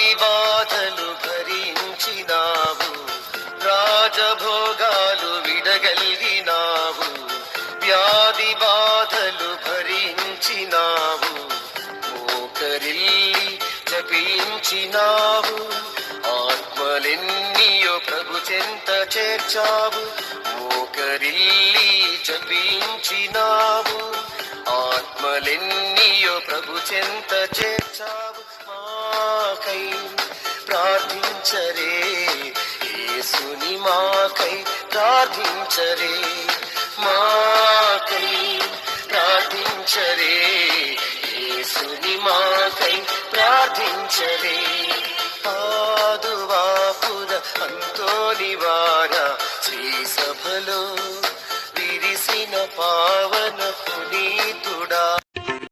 పాపి బాధలు భరించినావు. రాజభోగాలు విడగలిగినావు. వ్యాధి బాధలు భరించినావు. ఓకరిల్లి జపించినావు. ఆత్మలెన్నియో ప్రభు చెంత చేర్చావు. ఓకరిల్లి జపించినావు. ఆత్మలెన్నియో ప్రభు చెంత చేర్చావు. ప్రార్థించరేసుని మాకై ప్రార్థించరే. మాకై ప్రార్థించరేసుని మాకై ప్రార్థించరే. పాదువాపుర అంతోనివార శ్రీ సభలో తిరిసిన పావన